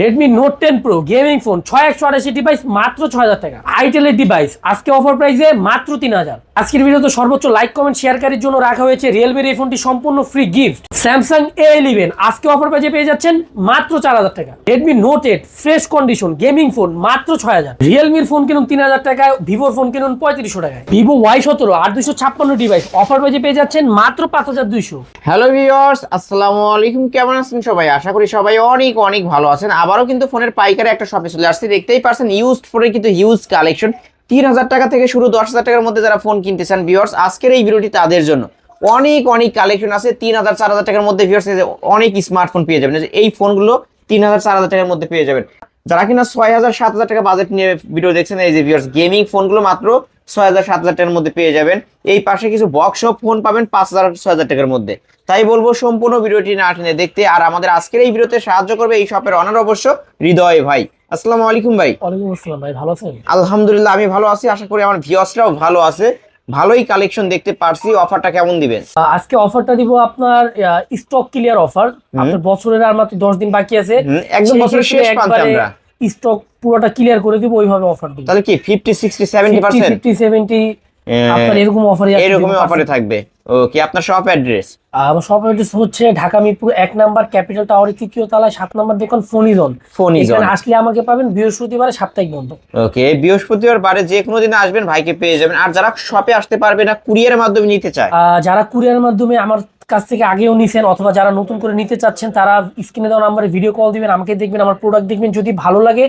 Redmi note ten pro gaming phone ছয় একশো আটাশি ডিভাইস মাত্র ছয় হাজার টাকা আইটেলের ডিভাইস আজকে অফার প্রাইসে মাত্র তিন হাজার আজকের ভিডিওতে সর্বোচ্চ লাইক কমেন্ট শেয়ারকারীর জন্য রাখা হয়েছে রিয়েলমির এই ফোনটি সম্পূর্ণ free gift Samsung A eleven আজকে অফার প্রাইসে পেয়ে যাচ্ছেন মাত্র চার হাজার টাকা। Redmi note eight fresh condition gaming phone মাত্র ছয় হাজার রিয়েলমির ফোন কিনুন তিন হাজার টাকায় ভিভোর ফোন কিনুন পঁয়ত্রিশশো টাকায়। ভিভো ওয়াই সতেরো আর দুশো ছাপ্পান্ন ডিভাইস অফার প্রাইসে পেয়ে যাচ্ছেন মাত্র পাঁচ হাজার দুইশো। হ্যালো ভিউয়ার্স আসসালামু আলাইকুম, কেমন আছেন সবাই? আশা করি সবাই অনেক অনেক ভালো আছেন। আবারও কিন্তু ফোনের পাইকারি একটা শপে চলে আসছে। দেখতেই পারছেন ইউজড ফোনের কিন্তু হিউজ কালেকশন তিন হাজার টাকা থেকে শুরু, দশ হাজার টাকার মধ্যে যারা ফোন কিনতে চান ভিউয়ার্স আজকের এই ভিডিওটি তাদের জন্য। অনেক অনেক কালেকশন আছে, তিন হাজার, চার হাজার টাকার মধ্যে ভিউয়ার্স অনেক স্মার্টফোন পেয়ে যাবেন। এই ফোনগুলো তিন হাজার, চার হাজার টাকার মধ্যে পেয়ে যাবেন। যারা কিনা ছয় হাজার, সাত হাজার টাকা বাজেট নিয়ে ভিডিও দেখছেন, এই যে ভিউয়ার্স গেমিং ফোনগুলো মাত্র ছয় হাজার সাত হাজার টাকার মধ্যে পেয়ে যাবেন। এই পাশে কিছু বক্স ফোন পাবেন পাঁচ হাজার ছয় হাজার টাকার মধ্যে। তাই বলব সম্পূর্ণ ভিডিওটি না টেনে দেখতে আর আমাদের আজকের এই ভিডিওতে সাহায্য করবে এই শপের অনার অবশ্য হৃদয় ভাই। আসসালামু আলাইকুম ভাই। ওয়ালাইকুম আসসালাম ভাই ভালো আছেন? আলহামদুলিল্লাহ আমি ভালো আছি। আশা করি আমার ভিউয়ার্সরাও ভালো আছে। ভালোই কালেকশন দেখতে পারছি। অফারটা কেমন দিবেন? আজকে অফারটা দিব আপনার স্টক ক্লিয়ার অফার আপনার বছরের আর মাত্র দশ দিন বাকি আছে। একদম বছরের শেষ প্রান্তে আমরা। স্টক পুরোটা ক্লিয়ার করে দিব ওইভাবে অফার দিব। তাহলে কি fifty sixty seventy percent fifty seventy আপনার এরকম অফার এরকমই অফারে থাকবে। ওকে আপনার শপ অ্যাড্রেস আমার শপ অ্যাড্রেস হচ্ছে ঢাকা মিরপুর এক নাম্বার ক্যাপিটাল টাওয়ারের তৃতীয় তলায় সাত নাম্বার দোকান ফোনিজন ফোন ইজ এখানে আসলে আমাকে পাবেন বৃহস্পতিবার সাপ্তাহিক বন্ধ। ওকে বৃহস্পতিবার বারে যে কোনো দিন আসবেন ভাইকে পেয়ে যাবেন। আর যারা শপে আসতে পারবে না কুরিয়ারের মাধ্যমে নিতে চায়? যারা কুরিয়ার মাধ্যমে আমার কাছ থেকে আগেও নিছেন অথবা যারা নতুন করে নিতে চাচ্ছেন তারা স্ক্রিনে দেওয়া নাম্বারে ভিডিও কল দিবেন আমাকে দেখবেন আমার প্রোডাক্ট দেখবেন যদি ভালো লাগে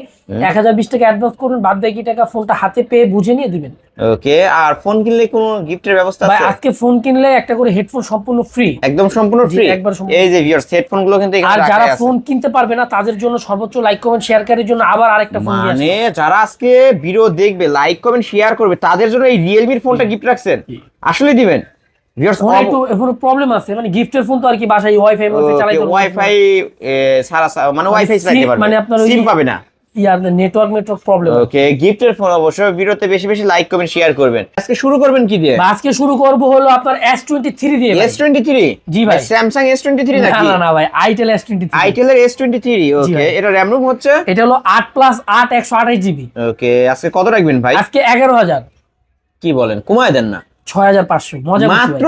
এক হাজার বিশ টাকা অ্যাডভান্স করবেন বাদ বাকি টাকা ফোনটা হাতে পেয়ে বুঝে নিয়ে দিবেন। ওকে আর ফোন কিনলে কোনো গিফটের ব্যবস্থা ভাই আছে? আজকে ফোন কিনলে একটা করে হেডফোন সম্পূর্ণ ফ্রি একদম সম্পূর্ণ ফ্রি একবার এই যে ভিউয়ার্স হেডফোনগুলো কিন্তু আর যারা ফোন কিনতে পারবে না তাদের জন্য সর্বোচ্চ লাইক কমেন্ট শেয়ারকারীর জন্য আবার আরেকটা ফোন মানে যারা আজকে ভিডিও দেখবে লাইক কমেন্ট শেয়ার করবে তাদের জন্য এই রিয়েলমির ফোনটা গিফট রাখছেন। আসলে দিবেন? প্রবলেম আছে মানে গিফটের ফোন তো আর কি বাসায় ওয়াইফাই চালাইতে ওয়াইফাই সারা মানে ওয়াইফাই চালাতে পারবে। মানে আপনার সিম পাবে না। ইয়ার নেটওয়ার্ক নেটওয়ার্ক প্রবলেম ওকে গিফটের ফোন অবশ্যই। ভিডিওতে বেশি বেশি লাইক কমেন্ট শেয়ার করবেন। আজকে শুরু করবেন কি দিয়ে? আজকে শুরু করব হলো আপনার দিয়ে জি ভাই। না নাকি? না না ভাই এর ওকে এটা রুম হচ্ছে? এটা হলো প্লাস আট একশো আঠাশ জিবি ওকে আজকে কত রাখবেন ভাই? আজকে এগারো হাজার। কি বলেন? কমায় দেন না। মাত্র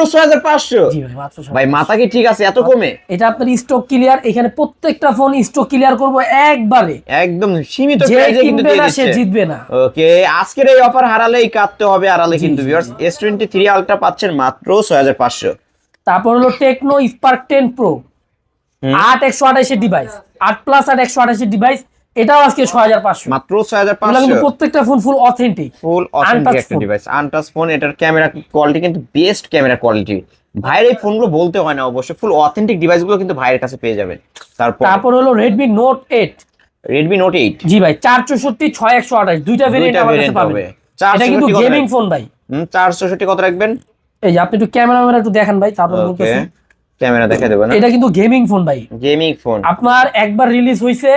ভাই। মাথা কি ঠিক আছে? এত কমে? এটা আপনার স্টক ক্লিয়ার এখানে প্রত্যেকটা ফোন স্টক ক্লিয়ার করব একবারে। একদম সীমিত প্রাইসে কিন্তু দিয়ে দিচ্ছে। জিতবে না। ওকে আজকের এই অফার হারালেই কাটতে হবে হারালে কিন্তু viewers S twenty three ultra পাচ্ছেন মাত্র ছয় হাজার পাঁচশো। তারপর হলো টেকনো স্পার্ক টেন প্রো আট একশো আঠাশের ডিভাইস আট প্লাস আট একশো আঠাশের ডিভাইস এটাও আজকে ছয় হাজার পাঁচশো। মাত্র ছয় হাজার এগুলো কিন্তু প্রত্যেকটা phone full authentic full authentic একটা ডিভাইস আনটাচ ফোন এটার ক্যামেরা কোয়ালিটি কিন্তু বেস্ট ক্যামেরা কোয়ালিটি ভাইয়ের এই ফোনগুলো বলতে হয় না অবশ্যই ফুল অথেন্টিক ডিভাইসগুলো কিন্তু ভাইয়ের কাছে পেয়ে যাবেন। তারপর তারপর হলো Redmi note eight Redmi note eight জি ভাই চার চৌষট্টি ছয় একশো আঠাশ দুইটা ভেরিয়েন্ট আমার কাছে পাবেন। এটা কিন্তু গেমিং ফোন ভাই। হুম, চার চৌষট্টি কত রাখবেন? এই যে আপনি একটু ক্যামেরা একটু দেখেন ভাই তারপর বলতেছি। ক্যামেরা দেখে দেবো না। এটা কিন্তু গেমিং ফোন ভাই। গেমিং ফোন আপনার একবার রিলিজ হয়েছে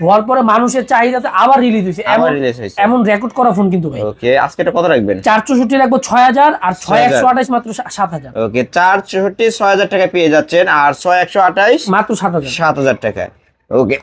হওয়ার পরে মানুষের চাহিদাতে আবার রিলিজ হয়েছে আবার এমন রিলিজ হয়েছে এমন রেকর্ড করা ফোন কিন্তু ভাই। ওকে আজকে এটা কত রাখবেন? চার চৌষট্টি রাখব ছয় হাজার আর ছয় একশো আঠাশ মাত্র সা- সাত হাজার। ওকে চার চৌষট্টি ছয় হাজার টাকা পেয়ে যাচ্ছেন আর ছয় একশো আঠাইশ মাত্র সাত হাজার। সাত হাজার টাকা ওকে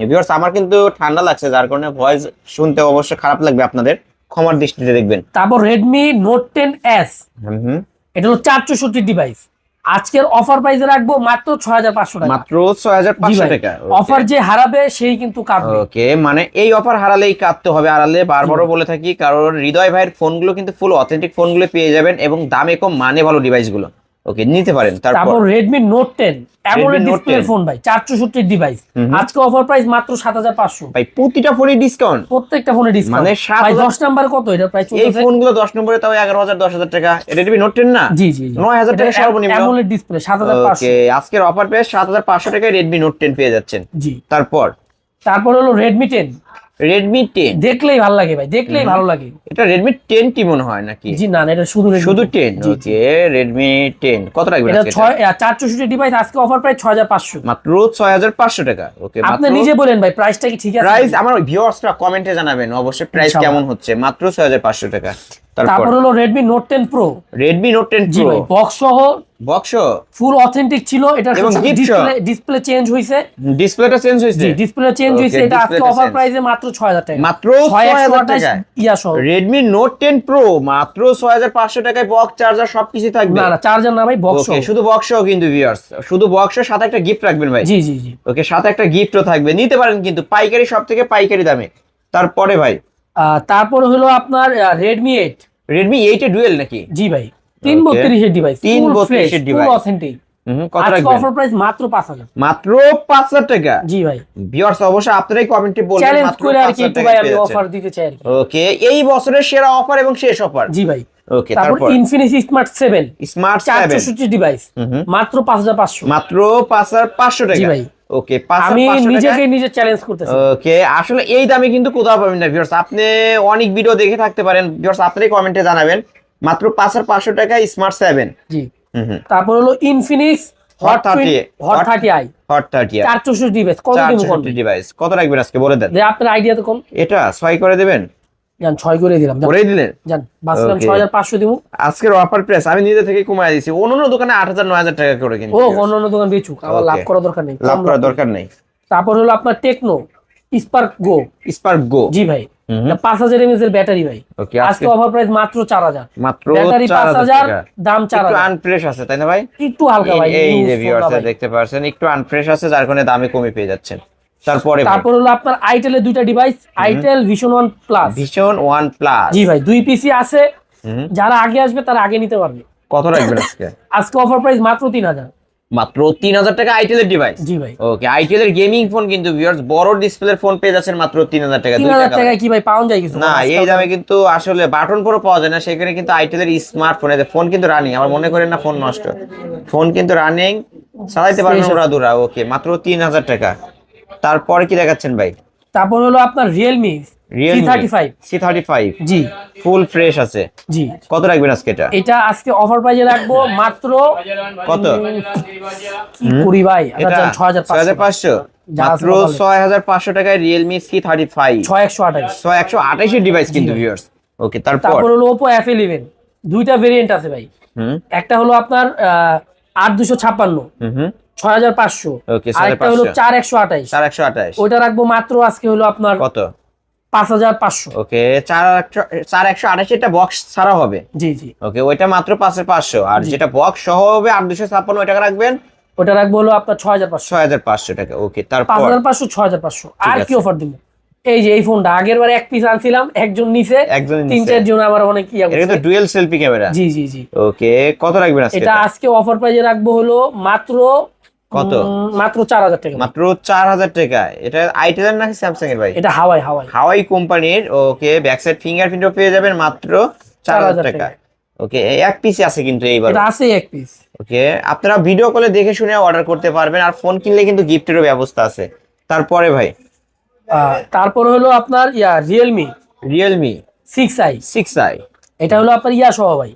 ভিউয়ার্স আমার কিন্তু ঠান্ডা লাগছে যার কারণে ভয়েস শুনতে অবশ্যই খারাপ লাগবে আপনাদের। ক্ষমার দৃষ্টিতে দেখবেন। তারপর রেডমি নোট টেন এস হুম হুম। এটা হলো চার চৌষট্টি ডিভাইস আজকের অফার প্রাইসে রাখব মাত্র ছয় হাজার পাঁচশো টাকা। মাত্র ছয় হাজার পাঁচশো টাকা। অফার যে হারাবে সেই কিন্তু কাটবে। ওকে মানে এই অফার হারালেই কাঁদতে হবে হারালে বারবার বলে থাকি কারণ হৃদয় ভাইয়ের ফোনগুলো কিন্তু ফুল অথেন্টিক ফোনগুলো পেয়ে যাবেন এবং দামে কম মানে ভালো ডিভাইসগুলো ওকে নিতে পারেন তারপর। তারপর Redmi note ten AMOLED Note display phone ভাই চার চৌষট্টি ডিভাইস হুম হুম। আজকে অফার প্রাইস মাত্র সাত হাজার পাঁচশো। ভাই প্রতিটা ফোনই ডিসকাউন্ট প্রত্যেকটা ফোনে ডিসকাউন্ট মানে ভাই 7,000 দশ নাম্বার কত? এটা প্রাইস এই ফোনগুলো দশ নম্বরে তাও এগারো হাজার দশ হাজার টাকা। রেডমি নোট টেন না? জি জি নয় হাজার টাকা সর্বনিম্ন। অ্যামোলেড ডিসপ্লে সাত হাজার পাঁচশো। ওকে আজকের অফার হাজার পাঁচশো টাকায় রেডমি নোট টেন পেয়ে যাচ্ছেন। জি। তারপর? তারপর হলো রেডমি টেন রেডমি টেন দেখলেই ভালো লাগে ভাই দেখলেই ভালো লাগে। এটা রেডমি টেন টি মনে হয় নাকি? জি না এটা শুধু শুধু 10 টেন। ওকে রেডমি টেন কত রাখবেন এটা? ছয় চার চৌষট্টি ডিভাইস আজকে অফার প্রাইস ছয় হাজার পাঁচশো। মাত্র ছয় হাজার পাঁচশো টাকা ওকে আপনি নিজে বলেন ভাই প্রাইসটা কি ঠিক আছে প্রাইস আমার ভিউয়ার্সরা কমেন্টে জানাবেন অবশ্যই প্রাইস কেমন হচ্ছে মাত্র ছয় হাজার পাঁচশো টাকা। তারপর? হলো Redmi note ten pro Redmi note ten জি প্রো বক্স সহ বক্স ফুল অথেন্টিক ছিল এটা সহ। ডিসপ্লে ডিসপ্লে চেঞ্জ হয়েছে ডিসপ্লেটা চেঞ্জ হয়েছে জি ডিসপ্লে চেঞ্জ হয়েছে এটা আজকে অফার। প্রাইসে মাত্র 6000 টাকা। মাত্র 6128 6000 টাকায় ইয়া সহ। রেডমি নোট টেন প্রো মাত্র ছয় হাজার পাঁচশো টাকায় বক্স চার্জার সবকিছু থাকবে? না না চার্জার না ভাই বক্স ওকে শুধু বক্সও কিন্তু ভিউয়ার্স শুধু বক্সের সাথে একটা গিফট রাখবেন ভাই। জি জি জি। ওকে সাথে একটা গিফটও থাকবে। নিতে পারেন কিন্তু পাইকারি সব থেকে পাইকারি দামে। তারপরে ভাই তারপর হলো আপনার Redmi eight Redmi eight A dual নাকি? জি ভাই তিন. বত্রিশের ডিভাইস তিন তিন 32 বত্রিশের ডিভাইস অথেন্টিক হুম, কত আজকে রাখবেন? অফার প্রাইস মাত্র পাঁচ হাজার। মাত্র পাঁচ হাজার টাকা? জি ভাই। ভিউয়ার্স অবশ্যই আপনারাই কমেন্টে বলবেন চ্যালেঞ্জ করে আর কি 5,000 একটু টাকায় ভাই আমি অফার দিতে চাই ওকে এই বছরের সেরা অফার এবং শেষ অফার জি ভাই। ওকে তারপর ইনফিনিক্স স্মার্ট স্মার্ট ডিভাইস মাত্র পাঁচ হাজার পাঁচশো। মাত্র পাঁচ হাজার পাঁচশো জি টাকা। ভাই। ওকে আমি নিজেকে নিজে চ্যালেঞ্জ করতেছি। ওকে আসলে এই দামে কিন্তু কোথাও পাবেন না ভিউয়ার্স আপনি অনেক ভিডিও দেখে থাকতে পারেন ভিউয়ার্স আপনি কমেন্টে জানাবেন। মাত্র পাঁচ হাজার পাঁচশো টাকা স্মার্ট সেভেন জি। তারপর হলো Infinix hot 30 hot thirty i hot thirty চার চৌষট্টি ডিভাইস কত ডিভাইস কত রাখবেন আজকে? বলে দেন। আপনার আইডিয়া তো কম এটা ছয় করে দেবেন? জান করে দিলাম করেই দিলেন? জান দিব আজকের অফার প্রাইস আমি নিজে থেকে দিয়েছি দোকানে টাকা করে কিন্তু ও দোকান বেচুক আমার লাভ করা দরকার নেই লাভ লাভ। দরকার নেই। তারপর হলো আপনার Tecno spark go spark go জি ভাই পাঁচ হাজার এমএস এর ব্যাটারি ভাই। আজকে অফার প্রাইস মাত্র চার হাজার। মাত্র ব্যাটারি পাঁচ হাজার দাম চার একটু হাজার। আনফ্রেশ আছে তাই না ভাই? একটু হালকা ভাই এই যে ভিউয়ার্স দেখতে পাচ্ছেন একটু আনফ্রেশ আছে যার কারণে দামে কমে পেয়ে যাচ্ছেন। তারপরে তারপর হলো আপনার আইটেলের দুইটা device itel vision one plus vision one plus জি ভাই দুই পিসি আছে। যারা আগে আসবে তারা আগে নিতে পারবে। কত রাখবেন আজকে? আজকে অফার প্রাইস মাত্র তিন হাজার। মাত্র তিন হাজার টাকা আইটেলের ডিভাইস জি ভাই। ওকে আইটেলের গেমিং ফোন কিন্তু ভিউয়ার্স বড় ডিসপ্লের ফোন পেয়ে যাচ্ছেন মাত্র তিন হাজার টাকা তিন হাজার টাকা টাকায় কি ভাই পাওয়া যায় কিছু? না এই দামে কিন্তু আসলে বাটন পুরো পাওয়া যায় না সেখানে কিন্তু আইটেলের স্মার্টফোন ফোন কিন্তু রানিং আমার মনে করেন না ফোন নষ্ট। ফোন কিন্তু রানিং চালাইতে পারবেন ওরা দুরা ওকে মাত্র তিন হাজার টাকা। তারপরে কি দেখাচ্ছেন ভাই? তারপর হলো আপনার রিয়েলমি জি। ফুল ফ্রেশ আছে। জি। কত রাখবেন আজকে এটা? এটা আজকে অফার প্রাইজে রাখব মাত্র কত? কি করি ভাই? পাঁচশো। মাত্র ছয় হাজার পাঁচশো টাকায় রিয়েলমি সি থার্টি ফাইভ ছয় একশো আঠাইশ ছয় একশো আঠাইশের ডিভাইস কিন্তু ভিউয়ার্স ওকে তারপর? হলো ওপো এফ ইলেভেন দুইটা ভেরিয়েন্ট আছে ভাই। হুম। একটা হলো আপনার আট দুশো ছাপ্পান্ন। হুম হুম। ছয় হাজার পাঁচশো। আরেকটা হলো 6500 চার একশো আঠাইশ। চার একশো আঠাইশ। ওইটা রাখব মাত্র আজকে হলো আপনার কত? পাঁচ হাজার পাঁচশো। ওকে চার একশো চার একশো বক্স ছাড়া হবে? জি জি। ওকে ওইটা মাত্র পাঁচের পাঁচশো। আর যেটা বক্স সহ হবে আট দুশো ছাপ্পান্ন ওই রাখবেন? ওটা রাখব হলো আপনার ছয় হাজার পাঁচশো। ছয় হাজার পাঁচশো টাকা ওকে পাঁচ তারপর হাজার পাঁচশো ছয় হাজার পাঁচশো। আর কি অফার দিব? এই যে এই ফোনটা আগের বার এক পিস আনছিলাম একজন নিছে একজন তিন নিছে। চার জন আমার অনেক ইয়া এটা ডুয়েল সেলফি ক্যামেরা জি জি জি। ওকে কত রাখবেন আজকে এটা এটা? আজকে অফার প্রাইজে রাখব হলো মাত্র কত? মাত্র চার হাজার টাকা। মাত্র চার হাজার টাকা। এটা আইটেলের নাকি স্যামসাং এর ভাই? এটা হাওয়াই হাওয়াই হাওয়াই কোম্পানির ওকে ব্যাক সাইড ফিঙ্গারপ্রিন্টও পেয়ে যাবেন মাত্র চার হাজার 4,000 টাকা। ওকে এক পিসি আছে কিন্তু এইবার এটা আছে এক পিস ওকে আপনারা ভিডিও কলে দেখে শুনে অর্ডার করতে পারবেন আর ফোন কিনলে কিন্তু গিফটেরও ব্যবস্থা আছে। তারপরে ভাই? তারপর হলো আপনার yeah Realme Realme six i six i এটা হলো আপনার ইয়া সহ ভাই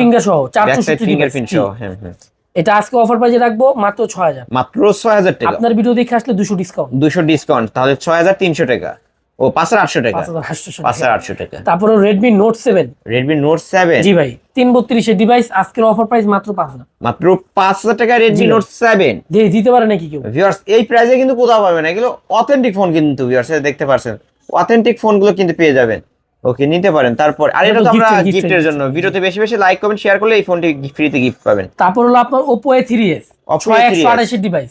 ফিঙ্গার সহ? চারশো ফিঙ্গারপ্রিন্ট সহ হ্যাঁ হ্যাঁ। এটা আজকে অফার প্রাইজে রাখব মাত্র ছয় হাজার। মাত্র ছয় হাজার টাকা। আপনার ভিডিও দেখে আসলে দুশো ডিসকাউন্ট দুশো ডিসকাউন্ট তাহলে ছয় হাজার তিনশো টাকা। ও পাঁচ হাজার আটশো টাকা। পাঁচ হাজার আটশো টাকা। তারপরে Redmi note seven Redmi note seven জি ভাই তিন বত্রিশের ডিভাইস আজকের অফার প্রাইস মাত্র পাঁচ হাজার। মাত্র পাঁচ হাজার টাকা রেডমি। নোট সেভেন দিয়ে দিতে পারে নাকি কেউ? ভিউয়ার্স এই প্রাইসে কিন্তু কোথাও পাবে না। এগুলো অথেন্টিক ফোন কিন্তু ভিউয়ার্স দেখতে পারছেন। অথেন্টিক ফোনগুলো কিন্তু পেয়ে যাবেন। ওকে নিতে পারেন। তারপর আর এটা তো আমরা গিফটের জন্য। ভিডিওতে বেশি বেশি লাইক কমেন্ট শেয়ার করলে এই ফোনটি ফ্রিতে গিফট পাবেন। তারপর হলো আপনার Oppo ছয় A3s একশো আঠাশের ডিভাইস।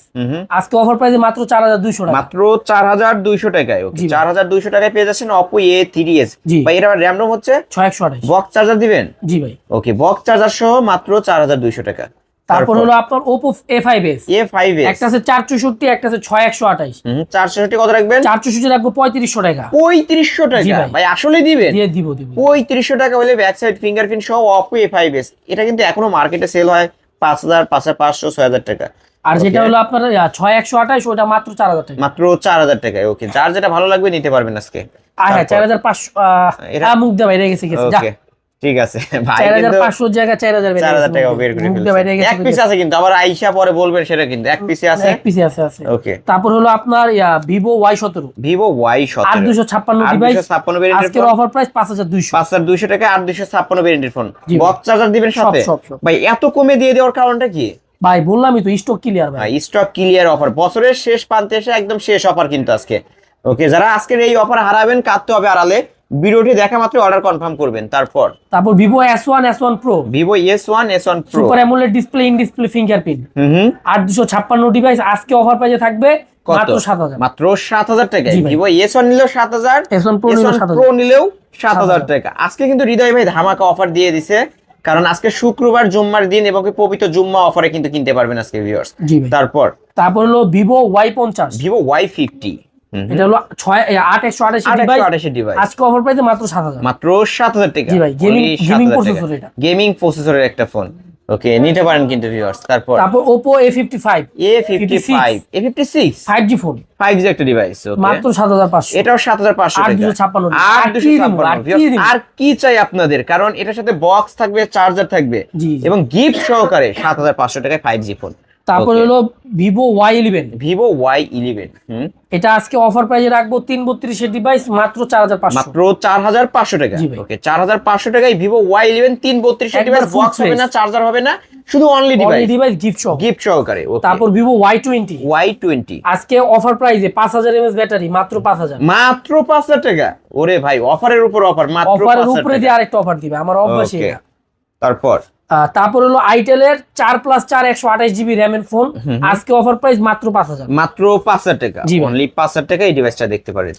আজকে অফার প্রাইসে মাত্র চার হাজার দুইশো টাকা। মাত্র চার হাজার দুইশো টাকায়। চার হাজার দুইশো টাকায় পেয়ে যাচ্ছেন অপো এ থ্রি এস। ভাই এটা র্যাম রোম হচ্ছে ছয় একশো আঠাশ। বক্স চার্জার দিবেন? জি ভাই। ওকে বক্স চার্জার সহ মাত্র চার হাজার দুইশো টাকা। তারপর হলো আপনার Oppo A five S A five একটা আছে চার চৌষট্টি একটা আছে ছয় একশো আঠাশ চারশো কত রাখবেন? চার চৌষট্টি রাখব পঁয়ত্রিশশো টাকা। পঁয়ত্রিশশো টাকা? ভাই। আসলে দিবেন? দিয়ে দিব দিব। পঁয়ত্রিশশো টাকা হলে ব্যাক সাইড ফিঙ্গারপ্রিন্ট সহ অপো এ ফাইভ এস এটা কিন্তু এখনও মার্কেটে সেল হয় পাঁচ হাজার পাঁচ হাজার পাঁচশো ছয় হাজার টাকা। আর যেটা হলো আপনার ছয় একশো আঠাশ ওটা মাত্র চার হাজার টাকা। মাত্র চার হাজার টাকায় ওকে যার যেটা ভালো লাগবে নিতে পারবেন আজকে। আর হ্যাঁ তারপর? চার হাজার পাঁচশো এটা- মুখ দেওয়া বাইরে গেছে গেছে। যা। ওকে ঠিক আছে ভাই টাকা বের করে ফেলছে। এক পিস আছে। কিন্তু আবার আইসা পরে বলবেন সেটা কিন্তু এক পিসে আছে? এক পিসে আছে আছে। ওকে তারপর হলো আপনার ভিভো ওয়াই সতেরো। ভিভো ওয়াই আট সতেরো দুশো ছাপ্পান্ন আট ডিভাইস দুশো ছাপ্পান্ন ভেরিয়েন্টের আজকের অফার প্রাইস পাঁচ হাজার দুইশো। পাঁচ হাজার দুইশো টাকা আট দুশো ছাপ্পান্ন ভেরিয়েন্টের ফোন বক্স চার্জার দিবেন সাথে? ভাই এত কমে দিয়ে দেওয়ার কারণটা কি? ভাই বললামই তো স্টক ক্লিয়ার ভাই। ভাই স্টক ক্লিয়ার অফার বছরের শেষ প্রান্তে এসে একদম শেষ অফার কিন্তু আজকে। ওকে যারা আজকের এই অফার হারাবেন কাটতে হবে আড়ালে। ভিডিওটি দেখা মাত্র অর্ডার কনফার্ম করবেন তারপর। তারপর Vivo S one S one pro Vivo S one S one pro super AMOLED display in display fingerprint আট দুশো ছাপ্পান্ন ডিভাইস আজকে অফার প্রাইসে থাকবে মাত্র সাত হাজার। মাত্র সাত হাজার টাকা। ভিভো এস ওয়ান নিলেও সাত হাজার এস ওয়ান প্রো নিলেও সাত হাজার। 7,000 টাকা। আজকে কিন্তু হৃদয় ভাই ধামাকা অফার দিয়ে দিছে কারণ আজকে শুক্রবার জুম্মার দিন এবং পবিত্র জুম্মা অফারে কিন্তু কিনতে পারবেন আজকে ভিউয়ার্স তারপর। তারপর হলো ভিভো ওয়াই পঞ্চাশ। ভিভো ওয়াই ফিফটি এটা হলো ছয় আট একশো আঠাশি আট ডিভাইস আজকে অফার প্রাইসে মাত্র সাত হাজার। মাত্র সাত হাজার টাকা। জি ভাই, gaming- gaming processor এটা। গেমিং প্রসেসরের একটা ফোন ওকে নিতে পারেন কিন্তু ভিউয়ার্স তারপর। তারপর Oppo A fifty five A fifty five A fifty six five G phone five G একটা ডিভাইস মাত্র সাত হাজার পাঁচশো। এটাও সাত হাজার পাঁচশো আট টাকা। দুশো ছাপ্পান্ন আর আর দুশো কি চাই আপনাদের? কারণ এটার সাথে বক্স থাকবে চার্জার থাকবে। এবং গিফট সহকারে সাত হাজার পাঁচশো টাকায় ফাইভ জি ফোন তারপর হলো Vivo Y eleven Vivo Y eleven এটা আজকে অফার প্রাইসে রাখব তিন বত্রিশের ডিভাইস মাত্র চার হাজার পাঁচশো। মাত্র চার হাজার পাঁচশো টাকা। ওকে চার হাজার পাঁচশো টাকায় ভিভো ওয়াই ইলেভেন তিন বত্রিশ একবার ডিভাইস বক্স হবে না চার্জার হবে না শুধু অনলি ডিভাইস ডিভাইস গিফট সহ গিফট সহকারে তারপর Vivo Y twenty Y twenty আজকে অফার প্রাইসে পাঁচ হাজার এমএস ব্যাটারি মাত্র পাঁচ হাজার। মাত্র পাঁচ হাজার টাকা। ওরে ভাই অফারের উপর অফার মাত্র অফারের উপরে দিয়ে আরেকটা অফার দিবে আমার অভ্যাস ওকে এটা। তারপর? তারপর হলো আইটেলের চার প্লাস চার একশো আঠাশ জিবি র্যামের ফোন আজকে অফার প্রাইস মাত্র পাঁচ হাজার। মাত্র পাঁচ হাজার টাকা। অনলি পাঁচ হাজার টাকা এই ডিভাইসটা দেখতে পারেন।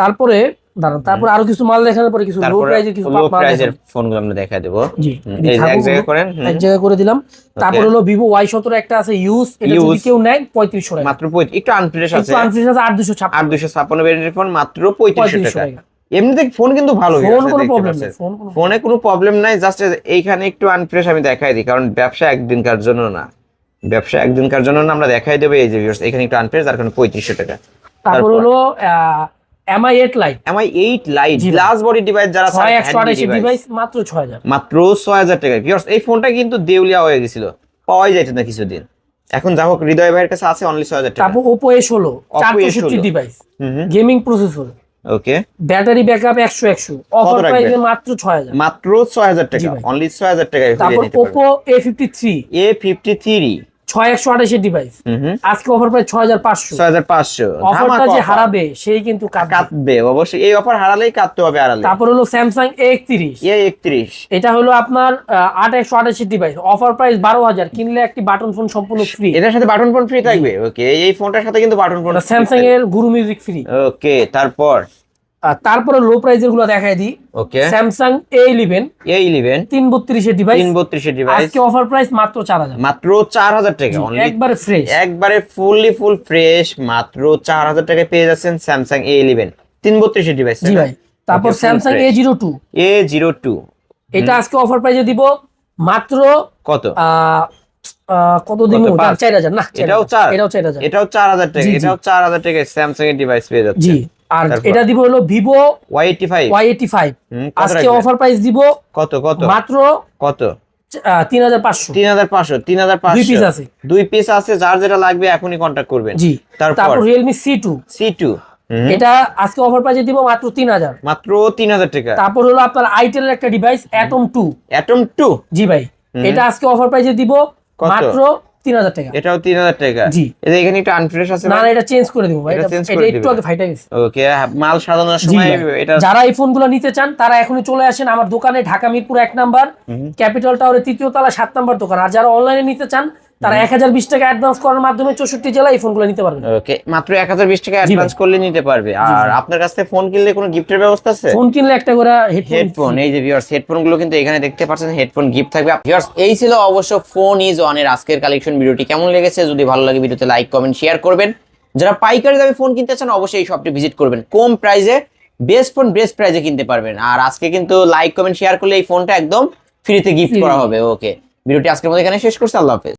তারপরে? দাঁড়ান তারপর আরও কিছু মাল দেখানোর পরে কিছু লো প্রাইজের কিছু লো প্রাইজের ফোনগুলো আমরা দেখা দেবো। জি। এই এক জায়গায় করেন এক জায়গায় করে দিলাম। তারপর হলো ভিভো ওয়াই সতেরো একটা আছে ইউজ এটা যদি কেউ নেয় পঁয়ত্রিশশো টাকা। মাত্র পঁয়ত্রিশ একটু আনফ্রেশ আছে। একটু আনফ্রিজ আছে আট দুশো আর দুশো ছাপ্পান্ন ফোন মাত্র পঁয়ত্রিশশো পঁয়ত্রিশশো টাকা। টাকা। এমনিতে ফোন কিন্তু ভালো ফোন কোনো প্রবলেম নেই ফোনে কোনো প্রবলেম নাই। জাস্ট এইখানে একটু আনফ্রেশ আমি দেখাই দিই কারণ ব্যবসা একদিনকার জন্য না। ব্যবসা একদিনকার জন্য না আমরা দেখাই দেবো এই যে viewers, এখানে একটু আনফ্রেশ যার কারণে পঁয়ত্রিশশো টাকা। তারপর? হলো Mi eight lite Mi eight lite glass body device যারা ছয় চায়, একশো handy আঠাশি device, ডিভাইস মাত্র ছয় হাজার। মাত্র ছয় হাজার টাকা। ভিউয়ার্স এই ফোনটা কিন্তু দেউলিয়া হয়ে গেছিল পাওয়াই যাইতো না কিছুদিন। এখন যা হোক হৃদয় ভাইয়ের কাছে আছে অনলি ছয় হাজার টাকা। তারপর Oppo চার A16 চৌষট্টি ডিভাইস হুম হুম। Gaming processor okay battery backup একশো একশো। অফার রাখবেন? প্রাইসে মাত্র ছয় হাজার। মাত্র ছয় হাজার জি টাকা অনলি ছয় হাজার টাকায় তারপর এ ফিফটি থ্রি ছয় একশো আঠাশের ডিভাইস আজকে অফার প্রাইস ছয় হাজার পাঁচশো। ছয় হাজার পাঁচশো অফারটা যে হারাবে সেই কিন্তু। কাটবে অবশ্যই। এই অফার হারালেই কাটতে হবে তারপর হলো স্যামসাং এ একত্রিশ। এ একত্রিশ। এটা হলো আপনার আট একশো ডিভাইস অফার প্রাইস বারো হাজার। কিনলে একটি বাটন ফোন সম্পূর্ণ ফ্রি এটার সাথে বাটন ফোন ফ্রি থাকবে? ওকে এই ফোনটার সাথে কিন্তু বাটন ফোন স্যামসাং এর গুরু মিউজিক ফ্রি ওকে তারপর? তারপরে লো প্রাইজেরগুলো দেখাই দিই। Okay Samsung A eleven A eleven তিন বত্রিশের ডিভাইস তিন বত্রিশের ডিভাইস আজকে অফার প্রাইস মাত্র চার হাজার। মাত্র চার হাজার টাকা একবারে ফ্রেশ একবারে ফুললি ফুল ফ্রেশ মাত্র চার হাজার টাকায় পেয়ে যাচ্ছেন স্যামসাং এ ইলেভেন তিন বত্রিশের ডিভাইস জি ভাই। তারপর Samsung A zero two A zero two এটা আজকে অফার প্রাইজে দিব মাত্র কত? কত পাঁচ? চার হাজার। না এটাও চার? এটাও চার হাজার। এটাও চার হাজার টাকা। এটাও চার হাজার টাকায় স্যামসাং এর ডিভাইস পেয়ে যাচ্ছে আর এটা দিব হলো Vivo Y eighty five Y eighty five আজকে অফার প্রাইস দিব কত কত? মাত্র কত? তিন হাজার পাঁচশো। তিন হাজার পাঁচশো তিন হাজার দুই পিস আছে। দুই পিস আছে যার যেটা লাগবে এখনই কন্ট্যাক্ট করবেন। জি তারপর? Realme C two C two এটা আজকে অফার প্রাইসে দিব মাত্র তিন হাজার। মাত্র তিন হাজার টাকা। তারপর হলো আপনার আইটেলের একটা device Atom two Atom two জি ভাই এটা আজকে অফার প্রাইসে দিব মাত্র টাকা। এটাও তিন হাজার টাকা? জি। এই এখানে একটু আনফ্রেশ আছে না না এটা চেঞ্জ করে দিব ভাই। এটা একটু দিবেন। আগে ফাইটা গেছে। ওকে মাল সাজানোর সময় এটা যারা এই ফোনগুলো নিতে চান তারা এখনই চলে আসেন আমার দোকানে ঢাকা মিরপুর এক নাম্বার। ক্যাপিটাল টাওয়ারের তৃতীয় তলা সাত নাম্বার দোকান। আর যারা অনলাইনে নিতে চান তারা এক হাজার বিশ টাকা অ্যাডভান্স করার মাধ্যমে চৌষট্টি জেলায় এই ফোনগুলো নিতে পারবেন ওকে মাত্র এক হাজার বিশ টাকা অ্যাডভান্স করলে নিতে পারবে। আর আপনার কাছ থেকে ফোন কিনলে কোনো গিফটের ব্যবস্থা আছে? ফোন কিনলে একটা করে হেডফোন এই যে ভিউয়ার্স হেডফোনগুলো কিন্তু এখানে দেখতে পাচ্ছেন হেডফোন গিফট থাকবে। ভিউয়ার্স এই ছিল অবশ্য ফোন ইজ অন এর আজকের কালেকশন ভিডিওটি। কেমন লেগেছে? যদি ভালো লাগে ভিডিওতে লাইক কমেন্ট শেয়ার করবেন। যারা পাইকারি দামে ফোন কিনতে চান অবশ্যই এই শপটি ভিজিট করবেন। কম প্রাইসে বেস্ট ফোন বেস্ট প্রাইসে কিনতে পারবেন। আর আজকে কিন্তু লাইক কমেন্ট শেয়ার করলে এই ফোনটা একদম ফ্রিতে গিফট করা হবে। ওকে ভিডিওটি আজকের মধ্যে এখানে শেষ করছি। আল্লাহ হাফেজ।